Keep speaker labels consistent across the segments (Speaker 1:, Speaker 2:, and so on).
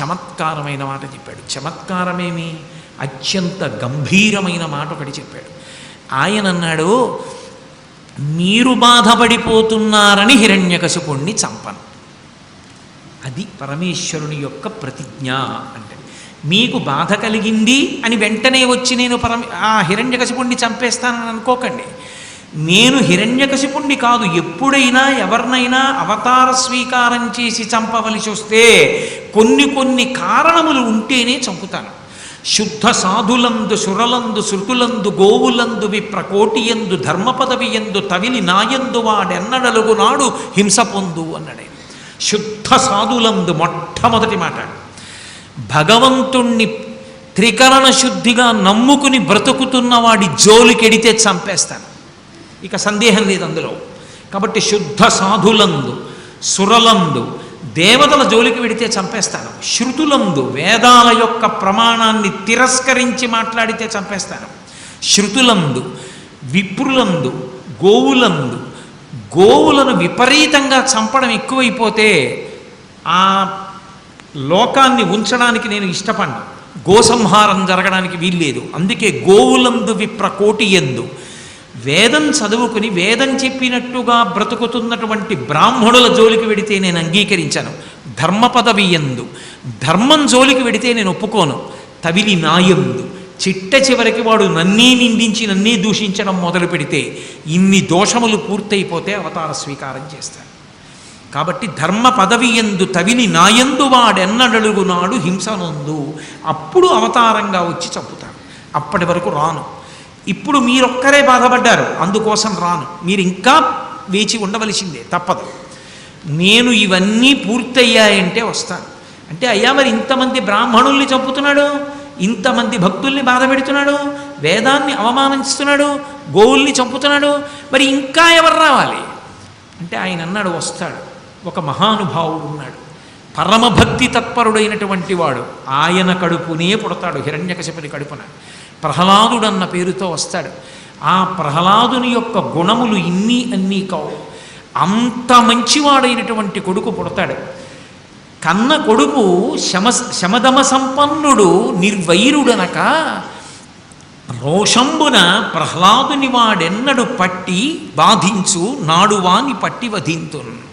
Speaker 1: చమత్కారమైన మాట చెప్పాడు. చమత్కారమేమి? అత్యంత గంభీరమైన మాట ఒకటి చెప్పాడు. ఆయన అన్నాడు మీరు బాధపడిపోతున్నారని హిరణ్యకశపుణ్ణి చంపను. అది పరమేశ్వరుని యొక్క ప్రతిజ్ఞ అంటే మీకు బాధ కలిగింది అని వెంటనే వచ్చి నేను పరమ ఆ హిరణ్యకశపుణ్ణి చంపేస్తానని అనుకోకండి. నేను హిరణ్యకశిపుణ్ణి కాదు ఎప్పుడైనా ఎవరినైనా అవతార స్వీకారం చేసి చంపవలసి వస్తే కొన్ని కొన్ని కారణములు ఉంటేనే చంపుతాను. శుద్ధ సాధులందు సురలందు శృతులందు గోవులందు విప్రకోటియందు ధర్మపదవియందు తవిలి నాయందు వాడెన్నడలుగు నాడు హింస పొందు అన్నాడే. శుద్ధ సాధులందు మొట్టమొదటి మాట. భగవంతుణ్ణి త్రికరణ శుద్ధిగా నమ్ముకుని బ్రతుకుతున్న వాడి జోలికెడితే చంపేస్తాను. ఇక సందేహం లేదు అందులో. కాబట్టి శుద్ధ సాధులందు సురలందు దేవతల జోలికి వెడితే చంపేస్తాను. శృతులందు వేదాల యొక్క ప్రమాణాన్ని తిరస్కరించి మాట్లాడితే చంపేస్తాను. శృతులందు విప్రులందు గోవులందు గోవులను విపరీతంగా చంపడం ఎక్కువైపోతే ఆ లోకాన్ని ఉంచడానికి నేను ఇష్టపడ్డాను గోసంహారం జరగడానికి వీల్లేదు. అందుకే గోవులందు విప్ర కోటి ఎందు వేదం చదువుకుని వేదం చెప్పినట్టుగా బ్రతుకుతున్నటువంటి బ్రాహ్మణుల జోలికి వెడితే నేను అంగీకరించాను. ధర్మ పదవి ఎందు. ధర్మం జోలికి వెడితే నేను ఒప్పుకోను. తవిలి నాయందు చిట్ట చివరికి వాడు నన్నే నిందించి నన్నే దూషించడం మొదలు పెడితే ఇన్ని దోషములు పూర్తయిపోతే అవతార స్వీకారం చేస్తాను. కాబట్టి ధర్మ పదవి ఎందు తవిలి నాయందు వాడెన్నడలుగునాడు హింసనందు అప్పుడు అవతారంగా వచ్చి చంపుతాడు అప్పటి వరకు రాను. ఇప్పుడు మీరొక్కరే బాధపడ్డారు. అందుకోసం రాను. మీరు ఇంకా వేచి ఉండవలసిందే. తప్పదు. నేను ఇవన్నీ పూర్తయ్యాయంటే వస్తాను. అంటే అయ్యా మరి ఇంతమంది బ్రాహ్మణుల్ని చంపుతున్నాడు? ఇంతమంది భక్తుల్ని బాధ పెడుతున్నాడు? వేదాన్ని అవమానిస్తున్నాడు? గోవుల్ని చంపుతున్నాడు? మరి ఇంకా ఎవరు రావాలి? అంటే ఆయన అన్నాడు వస్తాడు. ఒక మహానుభావుడు ఉన్నాడు. పరమభక్తి తత్పరుడైనటువంటి వాడు. ఆయన కడుపునే పుడతాడు హిరణ్యకశిపుని కడుపున. ప్రహ్లాదుడన్న పేరుతో వస్తాడు. ఆ ప్రహ్లాదుని యొక్క గుణములు ఇన్ని అన్నీ కావు. అంత మంచివాడైనటువంటి కొడుకు పుడతాడు. కన్న కొడుకు శమ శమదమ సంపన్నుడు నిర్వైరుడనక రోషంబున ప్రహ్లాదుని వాడెన్నడు పట్టి బాధించు నాడువాని పట్టి వధింతున్.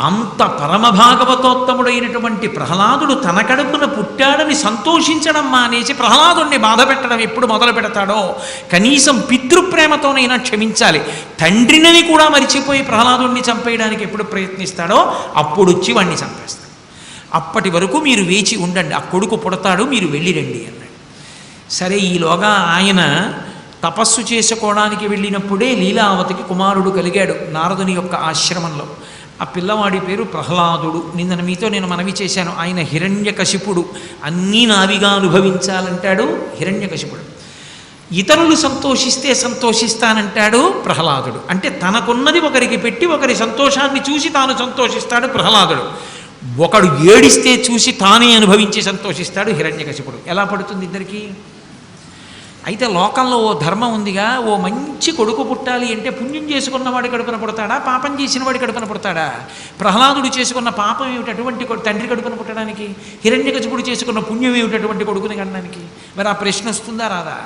Speaker 1: అంత పరమభాగవతోత్తముడైనటువంటి ప్రహ్లాదుడు తన కడుపున పుట్టాడని సంతోషించడం మానేసి ప్రహ్లాదుణ్ణి బాధ పెట్టడం ఎప్పుడు మొదలు పెడతాడో కనీసం పితృప్రేమతోనైనా క్షమించాలి. తండ్రినని కూడా మరిచిపోయి ప్రహ్లాదుణ్ణి చంపేయడానికి ఎప్పుడు ప్రయత్నిస్తాడో అప్పుడు వచ్చి చంపేస్తాడు. అప్పటి వరకు మీరు వేచి ఉండండి. ఆ కొడుకు పుడతాడు మీరు వెళ్ళిరండి అన్నాడు. సరే ఈలోగా ఆయన తపస్సు చేసుకోవడానికి వెళ్ళినప్పుడే లీలావతికి కుమారుడు కలిగాడు నారదుని యొక్క ఆశ్రమంలో. ఆ పిల్లవాడి పేరు ప్రహ్లాదుడు. నిన్న మీతో నేను మనవి చేశాను. ఆయన హిరణ్యకశిపుడు. అన్నీ నావిగా అనుభవించాలంటాడు హిరణ్యకశిపుడు. ఇతరులు సంతోషిస్తే సంతోషిస్తానంటాడు ప్రహ్లాదుడు. అంటే తనకున్నది ఒకరికి పెట్టి ఒకరి సంతోషాన్ని చూసి తాను సంతోషిస్తాడు ప్రహ్లాదుడు. ఒకడు ఏడిస్తే చూసి తానే అనుభవించి సంతోషిస్తాడు హిరణ్యకశిపుడు. ఎలా పడుతుంది ఇద్దరికీ? అయితే లోకంలో ఓ ధర్మం ఉందిగా ఓ మంచి కొడుకు పుట్టాలి అంటే పుణ్యం చేసుకున్నవాడి కడుపున పుడతాడా? పాపం చేసిన వాడి కడుపున పుడతాడా? ప్రహ్లాదుడు చేసుకున్న పాపం ఏమిటి? అటువంటి కొడు- తండ్రి కడుపున పుట్టడానికి హిరణ్యకశిపుడు చేసుకున్న పుణ్యం ఏమిటి అటువంటి కొడుకుని కనడానికి? మరి ఆ ప్రశ్న వస్తుందా రాదా?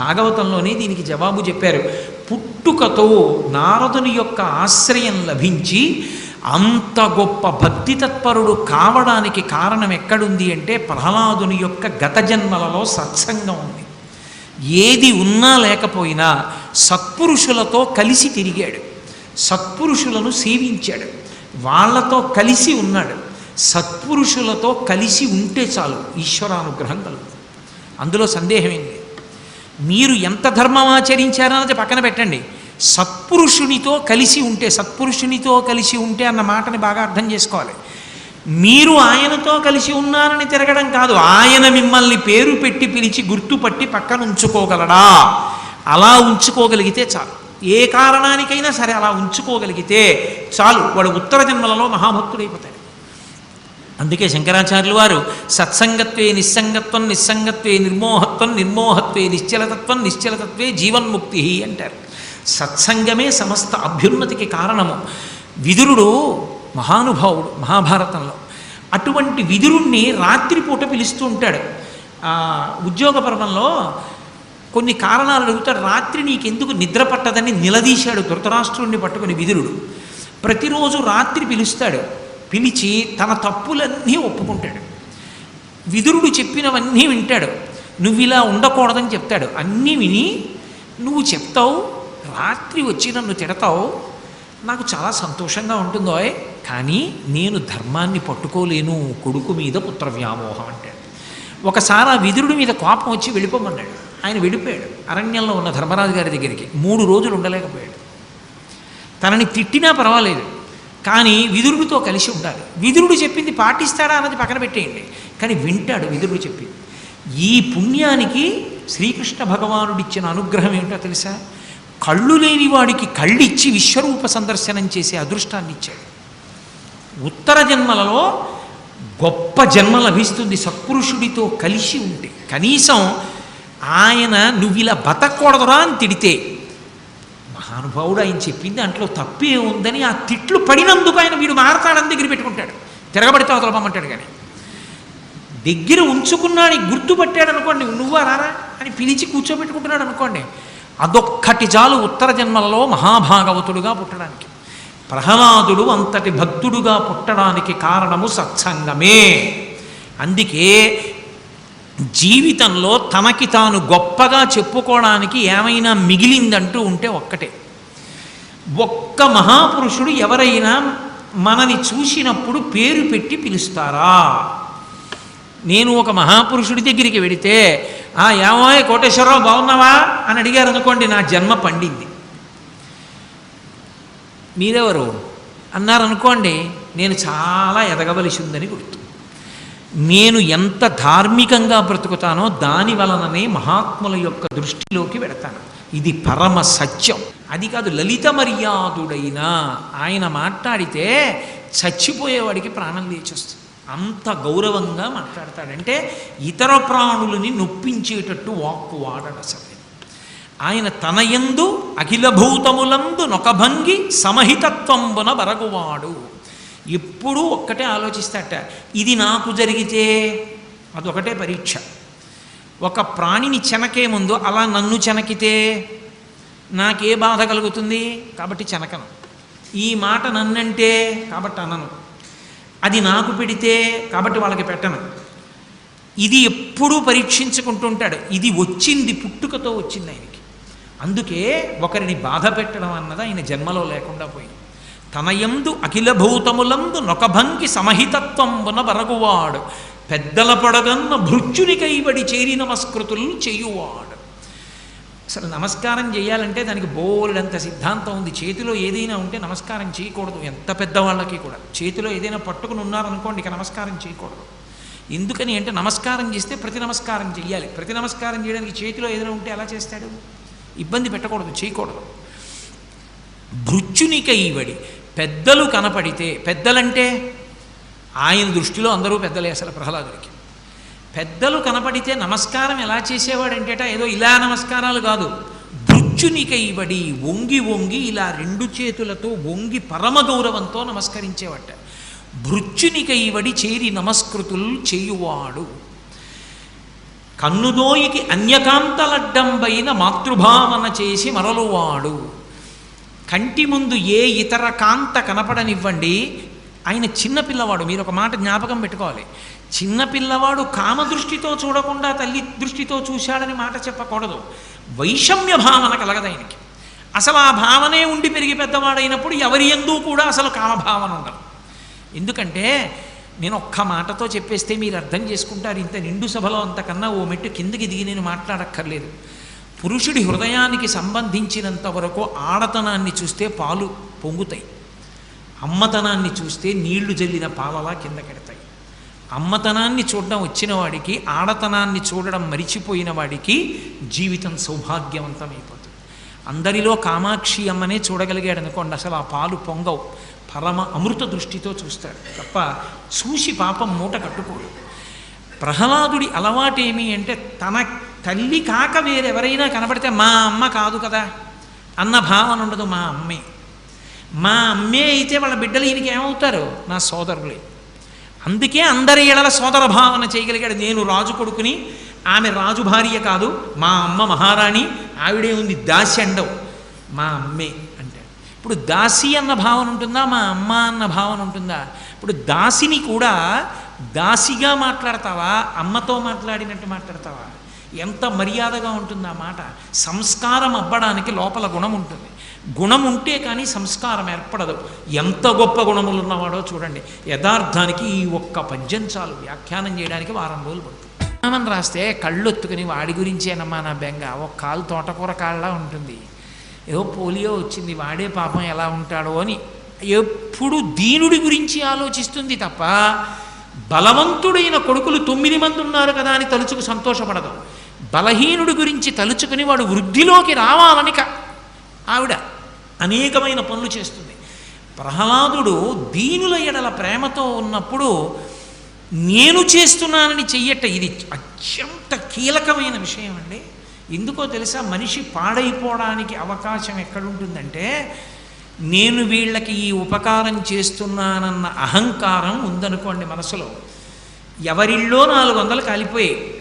Speaker 1: భాగవతంలోనే దీనికి జవాబు చెప్పారు. పుట్టుకతో నారదుని యొక్క ఆశ్రయం లభించి అంత గొప్ప భక్తి తత్పరుడు కావడానికి కారణం ఎక్కడుంది అంటే ప్రహ్లాదుని యొక్క గత జన్మలలో సత్సంగం ఉంది. ఏది ఉన్నా లేకపోయినా సత్పురుషులతో కలిసి తిరిగాడు. సత్పురుషులను సేవించాడు. వాళ్ళతో కలిసి ఉన్నాడు. సత్పురుషులతో కలిసి ఉంటే చాలు ఈశ్వరానుగ్రహం కలుగుతుంది. అందులో సందేహమేంది మీరు ఎంత ధర్మం ఆచరించారన్నది పక్కన పెట్టండి. సత్పురుషునితో కలిసి ఉంటే సత్పురుషునితో కలిసి ఉంటే అన్న మాటని బాగా అర్థం చేసుకోవాలి. మీరు ఆయనతో కలిసి ఉన్నారని తిరగడం కాదు. ఆయన మిమ్మల్ని పేరు పెట్టి పిలిచి గుర్తుపట్టి పక్కన ఉంచుకోగలడా? అలా ఉంచుకోగలిగితే చాలు. ఏ కారణానికైనా సరే అలా ఉంచుకోగలిగితే చాలు. వాడు ఉత్తర జన్మలలో మహాభక్తుడైపోతాడు. అందుకే శంకరాచార్యులు వారు సత్సంగత్వే నిస్సంగత్వం నిస్సంగత్వే నిర్మోహత్వం నిర్మోహత్వే నిశ్చలతత్వం నిశ్చలతత్వే జీవన్ముక్తి అంటారు. సత్సంగమే సమస్త అభ్యున్నతికి కారణము. విదురుడు మహానుభావుడు మహాభారతంలో. అటువంటి విదురుణ్ణి రాత్రిపూట పిలుస్తూ ఉంటాడు. ఉద్యోగ పర్వంలో కొన్ని కారణాలు అడుగుతాడు. రాత్రి నీకెందుకు నిద్ర పట్టదని నిలదీశాడు ధృతరాష్ట్రుణ్ణి పట్టుకుని విదురుడు. ప్రతిరోజు రాత్రి పిలుస్తాడు. పిలిచి తన తప్పులన్నీ ఒప్పుకుంటాడు. విదురుడు చెప్పినవన్నీ వింటాడు. నువ్వు ఇలా ఉండకూడదని చెప్తాడు. అన్నీ విని నువ్వు చెప్తావు రాత్రి వచ్చి నన్ను తిడతావు నాకు చాలా సంతోషంగా ఉంటుందో కానీ నేను ధర్మాన్ని పట్టుకోలేను కొడుకు మీద పుత్ర వ్యామోహం అంటాడు. ఒకసారి ఆ విదురుడి మీద కోపం వచ్చి వెళ్ళిపోమన్నాడు. ఆయన వెళ్ళిపోయాడు. అరణ్యంలో ఉన్న ధర్మరాజు గారి దగ్గరికి మూడు రోజులు ఉండలేకపోయాడు. తనని తిట్టినా పర్వాలేదు కానీ విదురుడితో కలిసి ఉండాలి. విదురుడు చెప్పింది పాటిస్తాడా అన్నది పక్కన పెట్టేయండి. కానీ వింటాడు విదురుడు చెప్పింది. ఈ పుణ్యానికి శ్రీకృష్ణ భగవానుడిచ్చిన అనుగ్రహం ఏమిటో తెలుసా? కళ్ళు లేని వాడికి కళ్ళిచ్చి విశ్వరూప సందర్శనం చేసే అదృష్టాన్ని ఇచ్చాడు ఉత్తర జన్మలలో గొప్ప జన్మ లభిస్తుంది సత్పురుషుడితో కలిసి ఉంటే. కనీసం ఆయన నువ్వు ఇలా బతకూడదురా అని తిడితే. మహానుభావుడు ఆయన చెప్పింది దాంట్లో తప్పే ఉందని ఆ తిట్లు పడినందుకు ఆయన వీడు మారతాడని దగ్గర పెట్టుకుంటాడు. తిరగబడితే అవతలపమ్మంటాడు కానీ. దగ్గర ఉంచుకున్నాడు గుర్తుపట్టాడు అనుకోండి నువ్వా రారా? అని పిలిచి కూర్చోబెట్టుకుంటున్నాడు అనుకోండి. అదొక్కటి చాలు ఉత్తర జన్మలలో మహాభాగవతుడుగా పుట్టడానికి. ప్రహ్లాదుడు అంతటి భక్తుడుగా పుట్టడానికి కారణము సత్సంగమే. అందుకే జీవితంలో తనకి తాను గొప్పగా చెప్పుకోవడానికి ఏమైనా మిగిలిందంటూ ఉంటే ఒక్కటే. ఒక్క మహాపురుషుడు ఎవరైనా మనని చూసినప్పుడు పేరు పెట్టి పిలుస్తారా? నేను ఒక మహాపురుషుడి దగ్గరికి వెడితే ఆ ఏమోయ్ కోటేశ్వరరావు బాగున్నావా? అని అడిగారు అనుకోండి నా జన్మ పండింది. మీరెవరు? అన్నారనుకోండి నేను చాలా ఎదగవలసి ఉందని గుర్తు. నేను ఎంత ధార్మికంగా బ్రతుకుతానో దాని వలననే మహాత్ముల యొక్క దృష్టిలోకి వెడతాను. ఇది పరమ సత్యం. అది కాదు లలిత మర్యాదుడైన ఆయన మాట్లాడితే చచ్చిపోయేవాడికి ప్రాణం లేచొస్తుంది. అంత గౌరవంగా మాట్లాడతాడంటే ఇతర ప్రాణులని నొప్పించేటట్టు వాక్కు వాడడు అసలు. ఆయన తనయందు అఖిలభూతములందు నొకభంగి సమహితత్వంబున బరగువాడు. ఎప్పుడూ ఒక్కటే ఆలోచిస్తాట ఇది నాకు జరిగితే అదొకటే పరీక్ష. ఒక ప్రాణిని చెనకే ముందు అలా నన్ను చెనకితే నాకే బాధ కలుగుతుంది కాబట్టి చెనకను. ఈ మాట నన్నంటే కాబట్టి అనను. అది నాకు పెడితే కాబట్టి వాళ్ళకి పెట్టను. ఇది ఎప్పుడూ పరీక్షించుకుంటుంటాడు. ఇది వచ్చింది పుట్టుకతో వచ్చింది ఆయనకి. అందుకే ఒకరిని బాధ పెట్టడం అన్నది ఆయన జన్మలో లేకుండా పోయింది. తనయందు అఖిల భూతములందు నొకభంగి సమహితత్వంబున బరగువాడు. పెద్దల పడగన్న భృత్యుని కైబడి చేరి నమస్కృతులు చేయువాడు. అసలు నమస్కారం చేయాలంటే దానికి బోలెడంత సిద్ధాంతం ఉంది. చేతిలో ఏదైనా ఉంటే నమస్కారం చేయకూడదు. ఎంత పెద్దవాళ్ళకి కూడా. చేతిలో ఏదైనా పట్టుకుని ఉన్నారనుకోండి ఇక నమస్కారం చేయకూడదు. ఎందుకని అంటే నమస్కారం చేస్తే ప్రతి నమస్కారం చేయాలి ప్రతి నమస్కారం చేయడానికి చేతిలో ఏదైనా ఉంటే ఎలా చేస్తాడు? ఇబ్బంది పెట్టకూడదు చేయకూడదు. భృత్యునికైవడి పెద్దలు కనపడితే పెద్దలంటే ఆయన దృష్టిలో అందరూ పెద్దలే అసలు ప్రహ్లాదుడికి. పెద్దలు కనపడితే నమస్కారం ఎలా చేసేవాడంటేట ఏదో ఇలా నమస్కారాలు కాదు. భృత్యునికైబడి వంగి వంగి ఇలా రెండు చేతులతో వంగి పరమ గౌరవంతో నమస్కరించేవాట భృత్యునికైబడి చేరి నమస్కృతులు చేయువాడు. కన్నుదోయికి అన్యకాంతలడ్డంబైన మాతృభావన చేసి మరలువాడు. కంటి ముందు ఏ ఇతర కాంత కనపడనివ్వండి ఆయన చిన్నపిల్లవాడు మీరు ఒక మాట జ్ఞాపకం పెట్టుకోవాలి. చిన్నపిల్లవాడు కామదృష్టితో చూడకుండా తల్లి దృష్టితో చూశాడని మాట చెప్పకూడదు. వైషమ్య భావన కలగదు ఆయనకి. అసలు ఆ భావనే ఉండి పెరిగి పెద్దవాడైనప్పుడు ఎవరి ఎందు కూడా అసలు కామభావన ఉండదు. ఎందుకంటే నేను ఒక్క మాటతో చెప్పేస్తే మీరు అర్థం చేసుకుంటారు. ఇంత నిండు సభలో అంతకన్నా ఓ మెట్టు కిందకి దిగి నేను మాట్లాడక్కర్లేదు. పురుషుడి హృదయానికి సంబంధించినంత వరకు ఆడతనాన్ని చూస్తే పాలు పొంగుతాయి. అమ్మతనాన్ని చూస్తే నీళ్ళు జల్లిన పాలలా కింద కడతాయి. అమ్మతనాన్ని చూడడం వచ్చిన వాడికి ఆడతనాన్ని చూడడం మరిచిపోయిన వాడికి జీవితం సౌభాగ్యవంతమైపోతుంది. అందరిలో కామాక్షి అమ్మనే చూడగలిగాడు అనుకోండి అసలు ఆ పాలు పొంగవు. పరమ అమృత దృష్టితో చూస్తాడు. తప్ప చూసి పాపం మూట కట్టుకోడు. ప్రహ్లాదుడి అలవాటేమి అంటే తన తల్లి కాక వేరెవరైనా కనబడితే మా అమ్మ కాదు కదా. అన్న భావన ఉండదు మా అమ్మే. మా అమ్మే అయితే వాళ్ళ బిడ్డలు ఈయనకి ఏమవుతారు? నా సోదరులే. అందుకే అందరి ఎడల సోదర భావన చేయగలిగాడు నేను రాజు కొడుకుని. ఆమె రాజు భార్య కాదు మా అమ్మ మహారాణి. ఆవిడే ఉంది దాసి అండవు మా అమ్మే. ఇప్పుడు దాసి అన్న భావన ఉంటుందా? మా అమ్మ అన్న భావన ఉంటుందా? ఇప్పుడు దాసిని కూడా దాసిగా మాట్లాడతావా? అమ్మతో మాట్లాడినట్టు మాట్లాడతావా? ఎంత మర్యాదగా ఉంటుంది ఆ మాట? సంస్కారం అవ్వడానికి లోపల గుణం ఉంటుంది. గుణం ఉంటే కానీ సంస్కారం ఏర్పడదు. ఎంత గొప్ప గుణములు ఉన్నవాడో చూడండి. యథార్థానికి ఈ ఒక్క పద్యం చాలు. వ్యాఖ్యానం చేయడానికి వారం రోజులు పడుతుంది. రామన్ రాస్తే కళ్ళొత్తుకుని వాడి గురించేనమ్మా నా బెంగ. ఒక కాలు తోటకూర కాళ్ళ ఉంటుంది. ఏదో పోలియో వచ్చింది వాడే పాపం ఎలా ఉంటాడో అని ఎప్పుడు దీనుడి గురించి ఆలోచిస్తుంది తప్ప బలవంతుడైన కొడుకులు తొమ్మిది మంది ఉన్నారు కదా అని తలుచుకు సంతోషపడదు. బలహీనుడి గురించి తలుచుకుని వాడు వృద్ధిలోకి రావాలని ఆవిడ అనేకమైన పనులు చేస్తుంది. ప్రహ్లాదుడు దీనుల ఎడల ప్రేమతో ఉన్నప్పుడు నేను చేస్తున్నానని చెయ్యట ఇది అత్యంత కీలకమైన విషయం అండి ఎందుకో తెలుసా మనిషి పాడైపోవడానికి అవకాశం ఎక్కడుంటుందంటే నేను వీళ్ళకి ఈ ఉపకారం చేస్తున్నానన్న అహంకారం ఉందనుకోండి మనసులో. ఎవరిళ్ళో నాలుగు వందలు కాలిపోయాయి.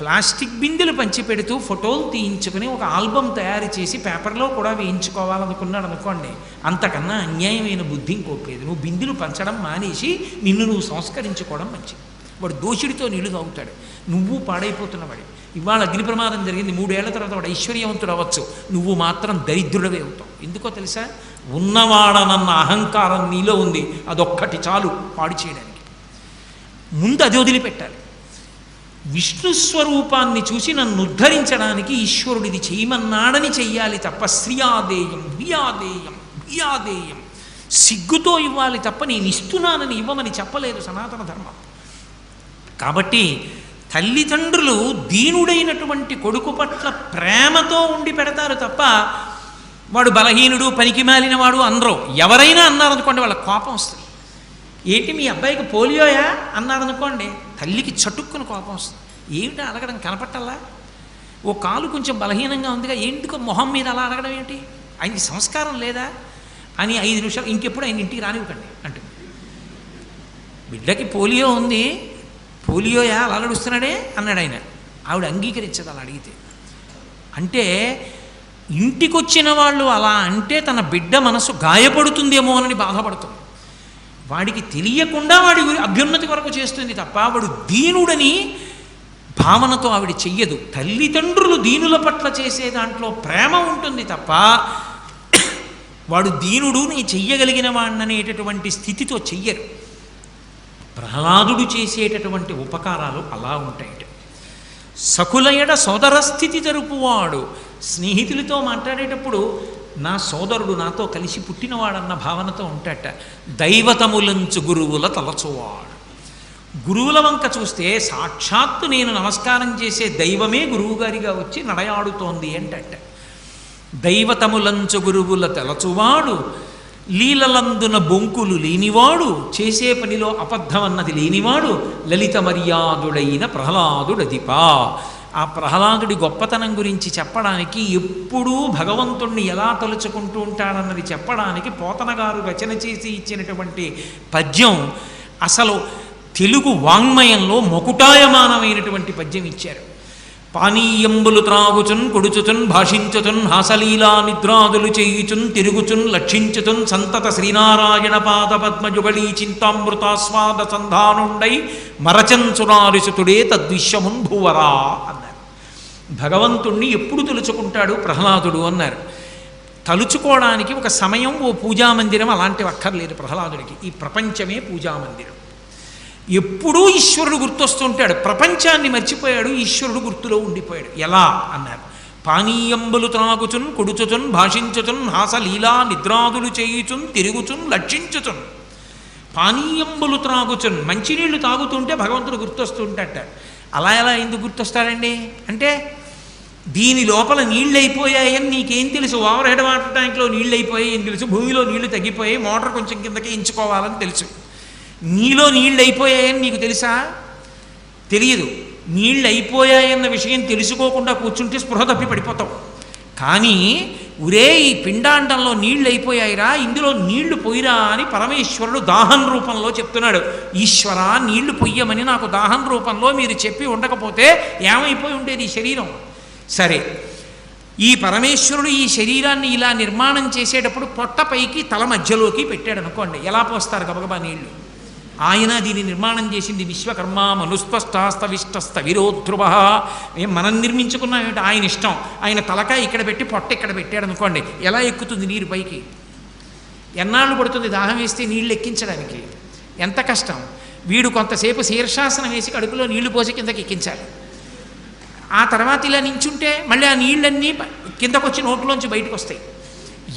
Speaker 1: ప్లాస్టిక్ బిందెలు పంచిపెడుతూ ఫోటోలు తీయించుకుని ఒక ఆల్బమ్ తయారు చేసి పేపర్లో కూడా వేయించుకోవాలనుకున్నాడు అనుకోండి అంతకన్నా అన్యాయమైన బుద్ధి ఇంకోపేది నువ్వు బిందెలు పంచడం మానేసి నిన్ను నువ్వు సంస్కరించుకోవడం మంచిది. వాడు దోషుడితో నీళ్ళు తాగుతాడు. నువ్వు పాడైపోతున్నవాడి ఇవాళ అగ్ని ప్రమాదం జరిగింది. మూడేళ్ళ తర్వాత వాడు ఐశ్వర్యవంతుడు అవ్వచ్చు. నువ్వు మాత్రం దరిద్రుడవే అవుతావు. ఎందుకో తెలుసా? ఉన్నవాడనన్న అహంకారం నీలో ఉంది. అదొక్కటి చాలు పాడు చేయడానికి. ముందు అది వదిలిపెట్టాలి. విష్ణు స్వరూపాన్ని చూసి నన్ను ఉద్ధరించడానికి ఈశ్వరుడిది చేయమన్నాడని చెయ్యాలి తప్ప శ్రియాదేయం హ్రియాదేయం భియాదేయం సిగ్గుతో ఇవ్వాలి తప్ప నేను ఇస్తున్నానని ఇవ్వమని చెప్పలేదు సనాతన ధర్మం. కాబట్టి తల్లిదండ్రులు దీనుడైనటువంటి కొడుకు పట్ల ప్రేమతో ఉండి పెడతారు తప్ప వాడు బలహీనుడు పనికి మాలినవాడు అందరూ. ఎవరైనా అన్నారనుకోండి వాళ్ళ కోపం వస్తుంది. ఏంటి మీ అబ్బాయికి పోలియోయా? అన్నారనుకోండి. తల్లికి చటుక్కుని కోపం వస్తుంది. ఏమిటి అడగడం? కనపట్టాలా ఓ కాలు కొంచెం బలహీనంగా ఉందిగా ఎందుకు మొహం మీద అలా అడగడం ఏంటి? ఆయనకి సంస్కారం లేదా? అని ఐదు నిమిషాలు ఇంకెప్పుడు ఆయన ఇంటికి రానివ్వకండి అంటుంది. బిడ్డకి పోలియో ఉంది పోలియోయా అలా నడుస్తున్నాడే? అన్నాడు ఆయన. ఆవిడ అంగీకరించదు అలా అడిగితే. అంటే ఇంటికొచ్చిన వాళ్ళు అలా అంటే తన బిడ్డ మనసు గాయపడుతుందేమో అని బాధపడుతుంది. వాడికి తెలియకుండా వాడి అభ్యున్నతి వరకు చేస్తుంది తప్ప వాడు దీనుడని భావనతో ఆవిడ చెయ్యదు. తల్లిదండ్రులు దీనుల పట్ల చేసే దాంట్లో ప్రేమ ఉంటుంది తప్ప వాడు దీనుడు నీ చెయ్యగలిగిన వాడిననేటటువంటి స్థితితో చెయ్యరు. ప్రహ్లాదుడు చేసేటటువంటి ఉపకారాలు అలా ఉంటాయి సకులయడ సోదర స్థితి జరుపువాడు. స్నేహితులతో మాట్లాడేటప్పుడు నా సోదరుడు నాతో కలిసి పుట్టినవాడన్న భావనతో ఉంటాట. దైవతములంచు గురువుల తలచువాడు. గురువుల వంక చూస్తే సాక్షాత్తు నేను నమస్కారం చేసే దైవమే గురువుగారిగా వచ్చి నడయాడుతోంది అంటట. దైవతములంచు గురువుల తలచువాడు. లీలలందున బొంకులు లేనివాడు చేసే పనిలో అబద్ధమన్నది లేనివాడు లలిత మర్యాదుడైన ప్రహ్లాదుడదిపా. ఆ ప్రహ్లాదుడి గొప్పతనం గురించి చెప్పడానికి ఎప్పుడూ భగవంతుణ్ణి ఎలా తలుచుకుంటూ ఉంటాడన్నది చెప్పడానికి పోతనగారు రచన చేసి ఇచ్చినటువంటి పద్యం అసలు తెలుగు వాంగ్మయంలో మొకుటాయమానమైనటువంటి పద్యం ఇచ్చారు. పానీయంబులు త్రాగుచున్ కొడుచుచున్ భాషించుచున్ హాసలీలా నిద్రాదులు చేయుచున్ తిరుగుచున్ లక్షించుచున్ సంతత శ్రీనారాయణ పాద పద్మయుగళీ చింతామృతాస్వాద సంధానుండై మరచంచునారిసుతుడే తద్విశ్వమున్ భూవరా అన్నారు. భగవంతుణ్ణి ఎప్పుడు తలుచుకుంటాడు ప్రహ్లాదుడు అన్నారు. తలుచుకోవడానికి ఒక సమయం ఓ పూజామందిరం అలాంటివి అక్కర్లేదు ప్రహ్లాదుడికి. ఈ ప్రపంచమే పూజామందిరం. ఎప్పుడూ ఈశ్వరుడు గుర్తొస్తుంటాడు. ప్రపంచాన్ని మర్చిపోయాడు ఈశ్వరుడు గుర్తులో ఉండిపోయాడు. ఎలా? అన్నారు. పానీయంబులు త్రాగుచున్ కొడుచుచున్ భాషించుచున్ హాసలీలా నిద్రాదులు చేయుచున్ తిరుగుచున్ లక్షించుచున్. పానీయంబులు త్రాగుచున్ మంచినీళ్ళు తాగుతుంటే భగవంతుడు గుర్తొస్తుంటట. అలా ఎలా ఎందుకు గుర్తొస్తాడండి? అంటే దీని లోపల నీళ్ళు అయిపోయాయని నీకేం తెలుసు? ఓవర్ హెడ్ వాటర్ ట్యాంక్లో నీళ్ళు అయిపోయాయి తెలుసు? భూమిలో నీళ్ళు తగ్గిపోయాయి మోటార్ కొంచెం కిందకి ఎంచుకోవాలని తెలుసు. నీలో నీళ్ళు అయిపోయాయని నీకు తెలుసా? తెలియదు నీళ్ళు అయిపోయాయన్న విషయం తెలుసుకోకుండా కూర్చుంటే స్పృహ తప్పి పడిపోతావు. కానీ ఉరే ఈ పిండాండంలో నీళ్ళు అయిపోయాయిరా ఇందులో నీళ్ళు పోయిరా అని పరమేశ్వరుడు దాహం రూపంలో చెప్తున్నాడు. ఈశ్వర నీళ్ళు పొయ్యమని నాకు దాహం రూపంలో మీరు చెప్పి ఉండకపోతే ఏమైపోయి ఉండేది ఈ శరీరం? సరే. ఈ పరమేశ్వరుడు ఈ శరీరాన్ని ఇలా నిర్మాణం చేసేటప్పుడు పొట్ట పైకి తల మధ్యలోకి పెట్టాడు అనుకోండి ఎలా పోస్తారు గబగబా నీళ్ళు ఆయన దీన్ని నిర్మాణం చేసింది విశ్వకర్మ మనుస్పష్టాస్తవిష్టస్త విరోధ్రువ మేము మనం నిర్మించుకున్నాం ఏమిటి? ఆయన ఇష్టం. ఆయన తలకాయ ఇక్కడ పెట్టి పొట్ట ఇక్కడ పెట్టాడు అనుకోండి ఎలా ఎక్కుతుంది నీరు పైకి? ఎన్నాళ్ళు పడుతుంది దాహం వేస్తే నీళ్ళు ఎక్కించడానికి? ఎంత కష్టం. వీడు కొంతసేపు శీర్షాసనం వేసి కడుపులో నీళ్ళు పోసి కిందకి ఎక్కించాలి. ఆ తర్వాత ఇలా నించుంటే మళ్ళీ ఆ నీళ్ళన్నీ కిందకొచ్చి నోట్లోంచి బయటకు వస్తాయి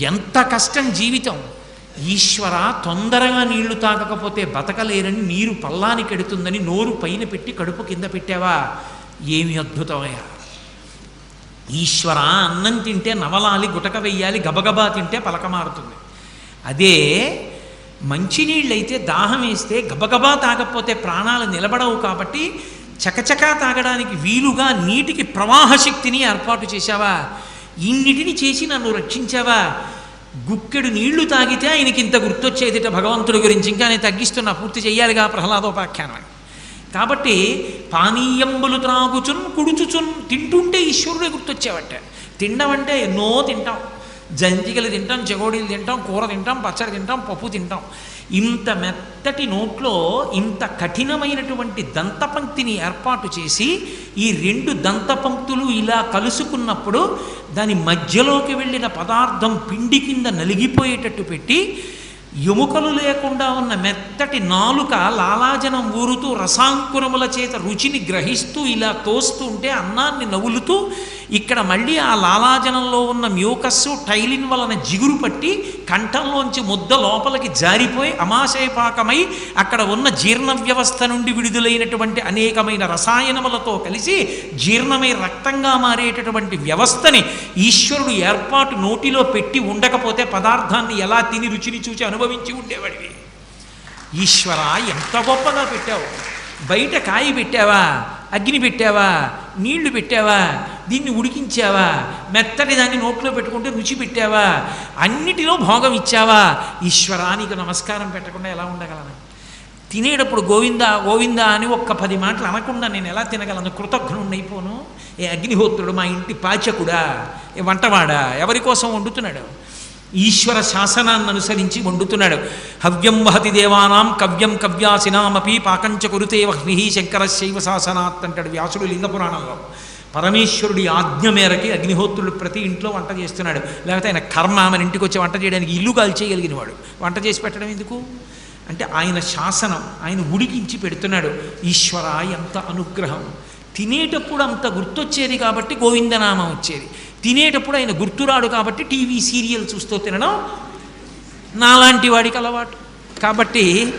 Speaker 1: ఎంత కష్టం జీవితం. ఈశ్వర తొందరగా నీళ్ళు తాగకపోతే బతకలేరని నీరు పల్లానికి ఎడుతుందని నోరు పైన పెట్టి కడుపు కింద పెట్టావా? ఏమి అద్భుతమయ్యా. ఈశ్వర అన్నం తింటే నవలాలి గుటక వెయ్యాలి గబగబా తింటే పలక మారుతుంది అదే మంచినీళ్ళైతే దాహం వేస్తే గబగబా తాగకపోతే ప్రాణాలు నిలబడవు కాబట్టి చకచకా తాగడానికి వీలుగా నీటికి ప్రవాహ శక్తిని ఏర్పాటు చేశావా? ఇన్నిటిని చేసి నన్ను రక్షించావా? గుక్కెడు నీళ్ళు తాగితే ఆయనకి ఇంత గుర్తొచ్చేదిట భగవంతుడి గురించి. ఇంకా నేను తగ్గిస్తున్నా పూర్తి చేయాలిగా ప్రహ్లాదోపాఖ్యానం కాబట్టి పానీయంబులు త్రాగుచున్ కుడుచుచున్ తింటుంటే ఈశ్వరుడే గుర్తొచ్చేవట. తినడం అంటే ఎన్నో తింటాం. జంతికలు తింటాం చెగోడీలు తింటాం కూర తింటాం పచ్చడి తింటాం పప్పు తింటాం. ఇంత మెత్తటి నోట్లో ఇంత కఠినమైనటువంటి దంతపంక్తిని ఏర్పాటు చేసి ఈ రెండు దంతపంక్తులు ఇలా కలుసుకున్నప్పుడు దాని మధ్యలోకి వెళ్ళిన పదార్థం పిండి కింద నలిగిపోయేటట్టు పెట్టి ఎముకలు లేకుండా ఉన్న మెత్తటి నాలుక లాలాజనం ఊరుతూ రసాంకురముల చేత రుచిని గ్రహిస్తూ ఇలా తోస్తూ ఉంటే అన్నాన్ని నవ్వులుతూ ఇక్కడ మళ్ళీ ఆ లాలాజనంలో ఉన్న మ్యూకస్సు టైలిన్ వలన జిగురు పట్టి కంఠంలోంచి ముద్ద లోపలికి జారిపోయి అమాశయపాకమై అక్కడ ఉన్న జీర్ణ వ్యవస్థ నుండి విడుదలైనటువంటి అనేకమైన రసాయనములతో కలిసి జీర్ణమై రక్తంగా మారేటటువంటి వ్యవస్థని ఈశ్వరుడు ఏర్పాటు నోటిలో పెట్టి ఉండకపోతే పదార్థాన్ని ఎలా తిని రుచిని చూచి అనుభవించి ఉండేవాడివి. ఈశ్వర ఎంత గొప్పగా పెట్టావు. బయట కాయి పెట్టావా? అగ్ని పెట్టావా? నీళ్ళు పెట్టావా? దీన్ని ఉడికించావా? మెత్తటి దాన్ని నోట్లో పెట్టుకుంటే రుచి పెట్టావా? అన్నిటిలో భోగం ఇచ్చావా? ఈశ్వరా నీకు నమస్కారం పెట్టకుండా ఎలా ఉండగలను? తినేటప్పుడు గోవిందా గోవిందా అని ఒక్క పది మాటలు అనకుండా నేను ఎలా తినగలను? కృతజ్ఞుడిని ఏ అగ్నిహోత్రుడు మా ఇంటి పాచకుడా? ఏ వంటవాడా? ఎవరి కోసం వండుతున్నాడు? ఈశ్వర శాసనాన్ని అనుసరించి వండుతున్నాడు. హవ్యం వహతి దేవానాం కవ్యం కవ్యాసినామపి పాకంచ కురుతే వహ్ని శంకరశైవ శాసనాత్ అంటాడు వ్యాసుడు లింగ పురాణంలో పరమేశ్వరుడి ఆజ్ఞ మేరకి అగ్నిహోత్రుడు ప్రతి ఇంట్లో వంట చేస్తున్నాడు. లేకపోతే ఆయన కర్మ మన ఇంటికి వచ్చి వంట చేయడానికి ఇల్లు కాల్చేయగలిగిన వాడు వంట చేసి పెట్టడం ఎందుకు? అంటే ఆయన శాసనం ఆయన ఉడికించి పెడుతున్నాడు. ఈశ్వర ఎంత అనుగ్రహం. తినేటప్పుడు అంత గుర్తొచ్చేది కాబట్టి గోవిందనామం వచ్చేది. తినేటప్పుడు ఆయన గుర్తురాడు కాబట్టి టీవీ సీరియల్ చూస్తూ తినడం నాలాంటి వాడికి అలవాటు. కాబట్టి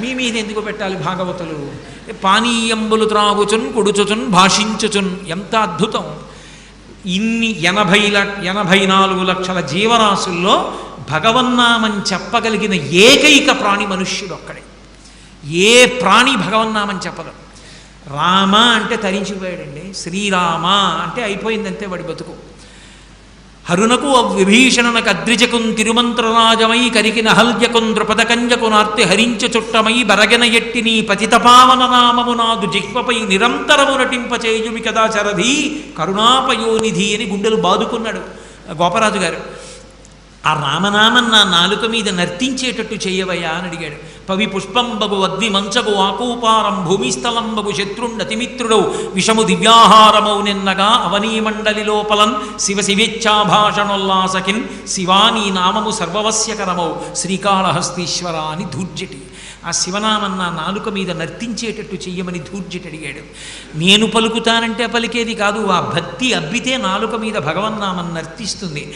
Speaker 1: మీ మీద ఎందుకు పెట్టాలి భాగవతులు? పానీయంబులు త్రాగుచున్ కొడుచుచున్ భాషించుచున్. ఎంత అద్భుతం. ఇన్ని ఎనభై ల ఎనభై నాలుగు లక్షల జీవరాశుల్లో భగవన్నామం చెప్పగలిగిన ఏకైక ప్రాణి మనుష్యుడు ఒక్కడే. ఏ ప్రాణి భగవన్నామం చెప్పదు. రామ అంటే తరించిపోయాడండి. శ్రీరామ అంటే అయిపోయిందంతే వాడి బతుకు. హరునకు విభీషణనకు అద్రిజకుం తిరుమంత్రరాజమై కరికిన హల్యకుం నృపదకంజకు నార్తి హరించ చుట్టమై బరగన ఎట్టి నీ పతితపావన నామము నాదు జిహ్వపై నిరంతరము నటింపచేయుమి కదా చరధి కరుణాపయోనిధి అని గుండెలు బాదుకున్నాడు గోపరాజు గారు ఆ రామనామం నా నాలుక మీద నర్తించేటట్టు చేయవయ్యా అని అడిగాడు. పవి పుష్పంబగు అగ్ని మంచగు ఆకూపారం భూమిస్థలంబగు శత్రుండతిమిత్రుడౌ విషము దివ్యాహారమౌ నిన్నగా అవనీమండలి లోపలం శివ శివేచ్ఛాభాషణోల్లాసకిన్ శివానీ నామము సర్వవస్యకరమౌ శ్రీకాళహస్తీశ్వర అని ధూర్జటి. ఆ శివనామం నా నాలుక మీద నర్తించేటట్టు చెయ్యమని ధూర్జటి అడిగాడు. నేను పలుకుతానంటే పలికేది కాదు ఆ భక్తి అబ్బితే నాలుక మీద భగవన్నామం నర్తిస్తుంది.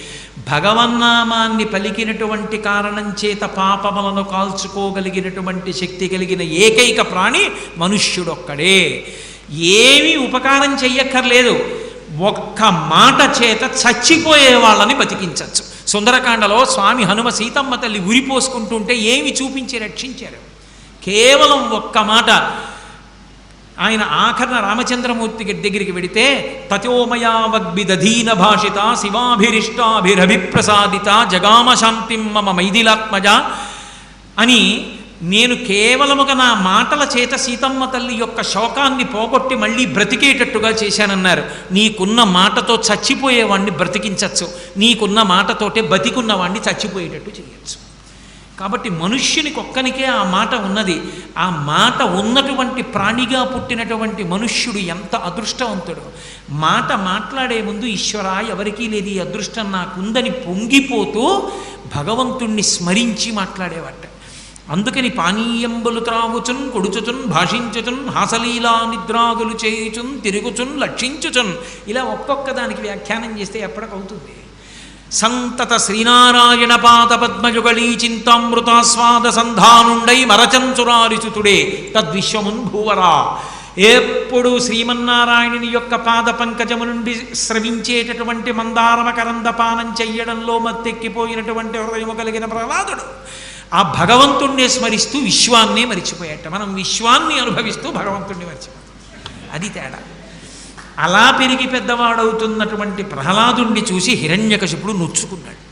Speaker 1: భగవన్నామాన్ని పలికినటువంటి కారణం చేత పాపములను కాల్చుకోగలిగినటువంటి శక్తి కలిగిన ఏకైక ప్రాణి మనుష్యుడొక్కడే. ఏమీ ఉపకారం చెయ్యక్కర్లేదు. ఒక్క మాట చేత చచ్చిపోయే వాళ్ళని బతికించవచ్చు సుందరకాండలో స్వామి హనుమ సీతమ్మ తల్లి ఉరిపోసుకుంటుంటే ఏమి చూపించి రక్షించారు? కేవలం ఒక్క మాట. ఆయన ఆఖరణ రామచంద్రమూర్తి దగ్గరికి వెడితే తథోమయా భాషిత శివాభిరిష్టాభిరభిప్రసాదిత జగామ శాంతిం మమ మైథిలాత్మజ అని నేను కేవలముగా నా మాటల చేత సీతమ్మ తల్లి యొక్క శోకాన్ని పోగొట్టి మళ్ళీ బ్రతికేటట్టుగా చేశానన్నారు. నీకున్న మాటతో చచ్చిపోయేవాడిని బ్రతికించవచ్చు నీకున్న మాటతోటే బతికున్నవాడిని చచ్చిపోయేటట్టు చేయొచ్చు. కాబట్టి మనుష్యునికి ఒక్కనికే ఆ మాట ఉన్నది. ఆ మాట ఉన్నటువంటి ప్రాణిగా పుట్టినటువంటి మనుష్యుడు ఎంత అదృష్టవంతుడు. మాట మాట్లాడే ముందు ఈశ్వర ఎవరికీ లేదు ఈ అదృష్టం నాకుందని పొంగిపోతూ భగవంతుణ్ణి స్మరించి మాట్లాడేవాట. అందుకని పానీయంబులు త్రాగుచున్ కొడుచుచున్ భాషించుచున్ హాసలీలా నిద్రాగులు చేయుచున్ తిరుగుచున్ లక్షించుచున్ ఇలా ఒక్కొక్క దానికి వ్యాఖ్యానం చేస్తే ఎప్పటికవుతుంది? సంతత శ్రీనారాయణ పాద పద్మయుగళీ చింతామృతాస్వాద సంధానుండై మరచంచురారిచుతుడే తద్విశ్వమున్ భూవరా. ఎప్పుడు శ్రీమన్నారాయణుని యొక్క పాద పంకజము నుండి స్రవించేటటువంటి మందారమ కరందపానం చెయ్యడంలో మత్తెక్కిపోయినటువంటి హృదయము కలిగిన ప్రహ్లాదుడు ఆ భగవంతుణ్ణే స్మరిస్తూ విశ్వాన్నే మరిచిపోయాట. మనం విశ్వాన్ని అనుభవిస్తూ భగవంతుణ్ణి మర్చిపోతాం. అది తేడా. అలా పెరిగి పెద్దవాడవుతున్నటువంటి ప్రహ్లాదుణ్ణి చూసి హిరణ్యకశిపుడు నొచ్చుకున్నాడు.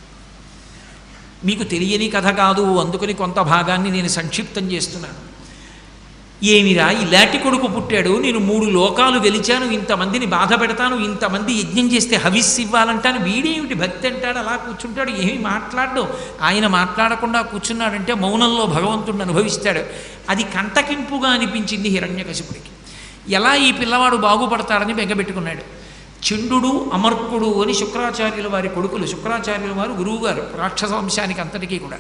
Speaker 1: మీకు తెలియని కథ కాదు అందుకని కొంత భాగాన్ని నేను సంక్షిప్తం చేస్తున్నాను. ఏమిరా ఇలాంటి కొడుకు పుట్టాడు నేను మూడు లోకాలు గెలిచాను ఇంతమందిని బాధ పెడతాను ఇంతమంది యజ్ఞం చేస్తే హవిస్ ఇవ్వాలంటాను వీడేమిటి భక్తి అంటాడు అలా కూర్చుంటాడు ఏమీ మాట్లాడు ఆయన మాట్లాడకుండా కూర్చున్నాడంటే మౌనంలో భగవంతుడిని అనుభవిస్తాడు. అది కంటకింపుగా అనిపించింది హిరణ్యకశిపుడికి. ఎలా ఈ పిల్లవాడు బాగుపడతాడని బెగ్గబెట్టుకున్నాడు చండు అమర్కుడు అని శుక్రాచార్యుల వారి కొడుకులు శుక్రాచార్యుల వారు గురువుగారు రాక్షస వంశానికి అంతటికీ కూడా.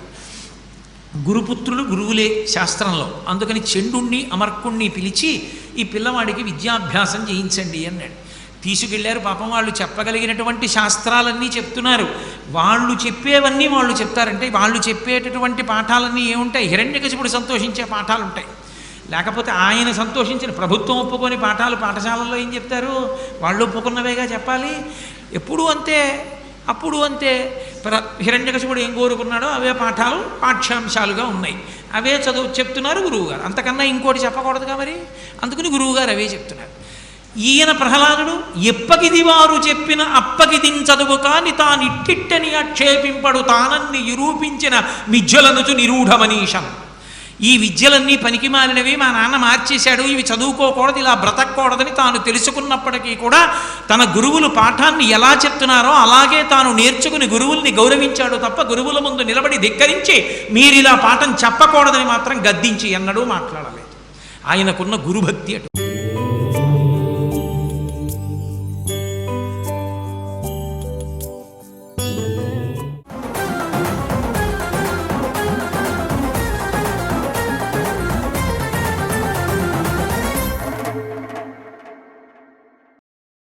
Speaker 1: గురుపుత్రులు గురువులే శాస్త్రంలో. అందుకని చండుణ్ణి అమర్కుణ్ణి పిలిచి ఈ పిల్లవాడికి విద్యాభ్యాసం చేయించండి అన్నాడు. తీసుకెళ్ళారు. పాపం వాళ్ళు చెప్పగలిగినటువంటి శాస్త్రాలన్నీ చెప్తున్నారు. వాళ్ళు చెప్పేవన్నీ వాళ్ళు చెప్తారంటే వాళ్ళు చెప్పేటటువంటి పాఠాలన్నీ ఏముంటాయి? హిరణ్యకశిపుడు సంతోషించే పాఠాలు ఉంటాయి లేకపోతే ఆయన సంతోషించిన ప్రభుత్వం ఒప్పుకొని పాఠాలు పాఠశాలల్లో ఏం చెప్తారు? వాళ్ళు ఒప్పుకున్నవేగా చెప్పాలి? ఎప్పుడు అంతే? అప్పుడు అంతే. ప్ర హిరణ్యకశిపుడు ఏం కోరుకున్నాడో అవే పాఠాలు పాఠ్యాంశాలుగా ఉన్నాయి. అవే చదువు చెప్తున్నారు గురువుగారు. అంతకన్నా ఇంకోటి చెప్పకూడదుగా మరి? అందుకని గురువుగారు అవే చెప్తున్నారు. ఈయన ప్రహ్లాదుడు ఎప్పగిది వారు చెప్పిన అప్పగిదించదువు కాని తానిట్టిట్టని ఆక్షేపింపడు తానన్ని నిరూపించిన మిథ్యలనుచు నిరూఢమనీషం. ఈ విద్యలన్నీ పనికి మాలినవి మా నాన్న మార్చేశాడు. ఇవి చదువుకోకూడదు ఇలా బ్రతకూడదని తాను తెలుసుకున్నప్పటికీ కూడా తన గురువులు పాఠాన్ని ఎలా చెప్తున్నారో అలాగే తాను నేర్చుకుని గురువుల్ని గౌరవించాడు తప్ప గురువుల ముందు నిలబడి ధిక్కరించి మీరు ఇలా పాఠం చెప్పకూడదని మాత్రం గద్దించి ఎన్నడూ మాట్లాడలేదు. ఆయనకున్న గురుభక్తి అటు.